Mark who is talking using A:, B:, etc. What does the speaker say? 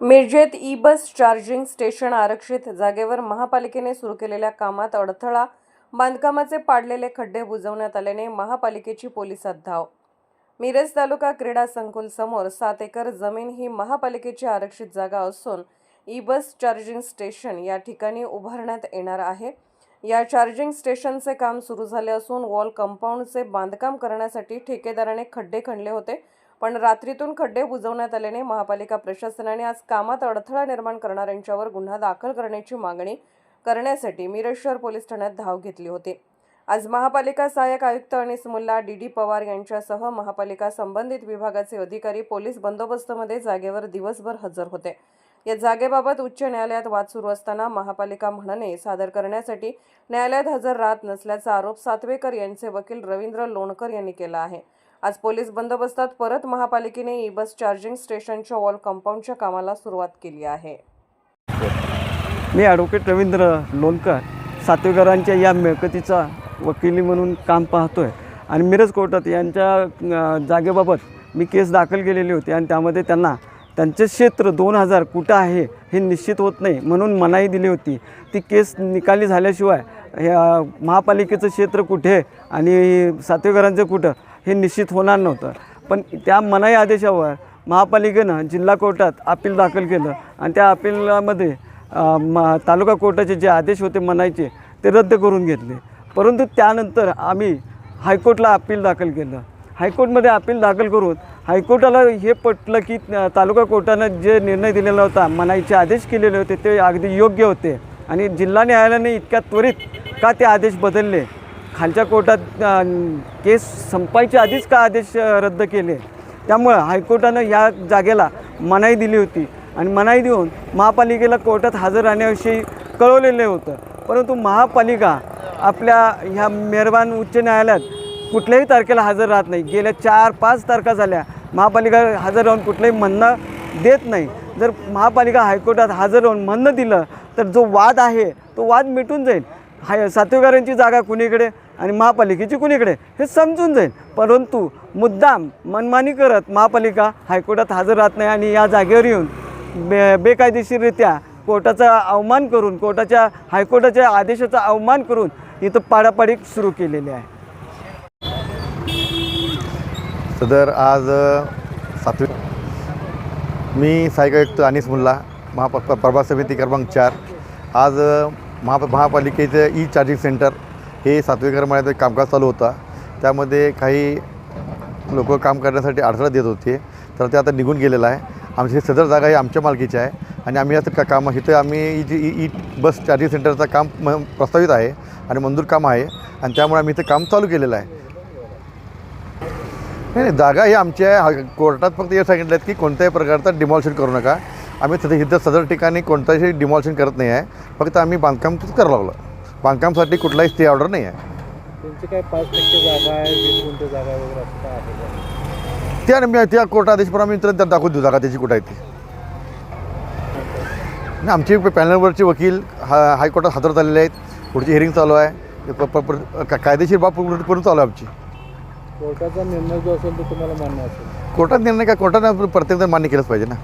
A: मिरजेत E bus charging station आरक्षित. जागेवर महापालिकेने सुरू केलेल्या कामात अडथळा. बांधकामाचे पाडलेले खड्डे बुजवण्यात आल्याने महापालिकेची पोलिसात धाव मिरज तालुका क्रीडा संकुल समोर सात एकर जमीन ही महापालिकेची आरक्षित जागा असून ई बस चार्जिंग स्टेशन या ठिकाणी उभारण्यात येणार आहे. या चार्जिंग स्टेशनचे काम सुरू झाले असून वॉल कंपाऊंडचे बांधकाम करण्यासाठी ठेकेदाराने खड्डे खणले होते. पण रात्रीतून खड्डे बुजवण्यात आल्याने महापालिका प्रशासनाने आज कामात अडथळा निर्माण करणाऱ्यांच्यावर गुन्हा दाखल करण्याची मागणी करण्यासाठी मिरज शहर पोलीस ठाण्यात धाव घेतली होती. आज महापालिका सहाय्यक आयुक्त अनिस मुल्ला डी डी पवार यांच्यासह महापालिका संबंधित विभागाचे अधिकारी पोलीस बंदोबस्तमध्ये जागेवर दिवसभर हजर होते. या जागेबाबत उच्च न्यायालयात वाद सुरू असताना महापालिका म्हणणे सादर करण्यासाठी न्यायालयात हजर राहत नसल्याचा आरोप सातवेकर यांचे वकील रवींद्र लोणकर यांनी केला आहे. आज पोलीस बंदोबस्तात परत महापालिकेने ई बस चार्जिंग स्टेशनच्या वॉल कंपाऊंडच्या कामाला सुरुवात केली आहे.
B: मी ॲडव्होकेट रवींद्र लोणकर सातवेकरांच्या या मिळकतीचा वकिली म्हणून काम पाहतो आहे आणि मिरज कोर्टात यांच्या जागेबाबत मी केस दाखल केलेली होती आणि त्यामध्ये त्यांना त्यांचे क्षेत्र दोन हजार कुठं आहे हे निश्चित होत नाही म्हणून मनाई दिली होती. ती केस निकाली झाल्याशिवाय हे महापालिकेचं क्षेत्र कुठे आणि सातवेकरांचं कुठं हे निश्चित होणार नव्हतं. पण त्या मनाई आदेशावर महापालिकेनं जिल्हा कोर्टात अपील दाखल केलं आणि त्या अपीलामध्ये म तालुका कोर्टाचे जे आदेश होते मनायचे ते रद्द करून घेतले. परंतु त्यानंतर आम्ही हायकोर्टला अपील दाखल केलं. हायकोर्टमध्ये अपील दाखल करून हायकोर्टाला हे पटलं की तालुका कोर्टानं जे निर्णय दिलेला होता मनाईचे आदेश केलेले होते ते अगदी योग्य होते. आणि जिल्हा न्यायालयाने इतक्या त्वरित का ते आदेश बदलले? खालच्या कोर्टात केस संपायच्या आधीच का आदेश रद्द केले? त्यामुळं हायकोर्टानं या जागेला मनाई दिली होती. आणि मनाई देऊन महापालिकेला कोर्टात हजर राहण्याविषयी कळवलेलं होतं. परंतु महापालिका आपल्या ह्या मेहरबान उच्च न्यायालयात कुठल्याही तारखेला हजर राहत नाही. गेल्या चार पाच तारखा झाल्या महापालिका हजर राहून कुठलंही म्हणणं देत नाही. जर महापालिका हायकोर्टात हजर राहून म्हणणं दिलं तर जो वाद आहे तो वाद मिटून जाईल. हाय सातवेकरांची जागा कुणीकडे आणि महापालिकेची कुणीकडे हे समजून जाईल. परंतु मुद्दाम मनमानी करत महापालिका हायकोर्टात हजर राहत नाही आणि या जागेवर येऊन बे बेकायदेशीररित्या कोर्टाचा अवमान करून कोर्टाच्या हायकोर्टाच्या आदेशाचा अवमान करून इथं पाडापाडी सुरू केलेली आहे.
C: सदर आज सातवी मी सहाय्यक आयुक्त अनिस मुल्ला महाप प्रभा प्रभाग समिती क्रमांक चार. आज महा महापालिकेचं ई चार्जिंग सेंटर हे सातवेकर मळ्यात एक कामकाज चालू होता. त्यामध्ये काही लोक काम करण्यासाठी अडथळा देत होते. तर ते आता निघून गेलेलं आहे. आमची सदर जागा ही आमच्या मालकीची आहे. आणि आम्ही आता का काम इथं आम्ही जी ई ई बस चार्जिंग सेंटरचं काम म प्रस्तावित आहे आणि मंजूर काम आहे. आणि त्यामुळे आम्ही इथं काम चालू केलेलं आहे. नाही नाही जागा ही आमच्या कोर्टात फक्त हे सांगितलं आहेत की कोणत्याही प्रकारचं डिमॉल्शन करू नका. आम्ही तिथे इथं सदर ठिकाणी कोणताही डिमॉल्शन करत नाही आहे. फक्त आम्ही बांधकामच करायला लागलो. बांधकामसाठी कुठलाही स्टे ऑर्डर नाही आहे.
D: त्यांची काय पाच टक्के जागा आहे वीस गुंठे जागा आहे वगैरे असं काय आहे का?
C: त्या आम्ही त्या कोर्ट आदेशप्रमाणे आम्ही तर दाखवून देऊ जागा त्याची कुठं आहे ती. नाही आमचे पॅनलवरचे वकील हा हायकोर्टात हजर झालेले आहेत. पुढची हिअरिंग चालू आहे. प- प- प- का- कायदेशीर बाब पूर्ण पूर्ण चालू आहे आमची.
D: कोर्टाचा निर्णय जो असेल तो तुम्हाला मान्य असेल.
C: कोर्टात निर्णय काय कोर्टानं प्रत्येकजण मान्य केलंच पाहिजे ना.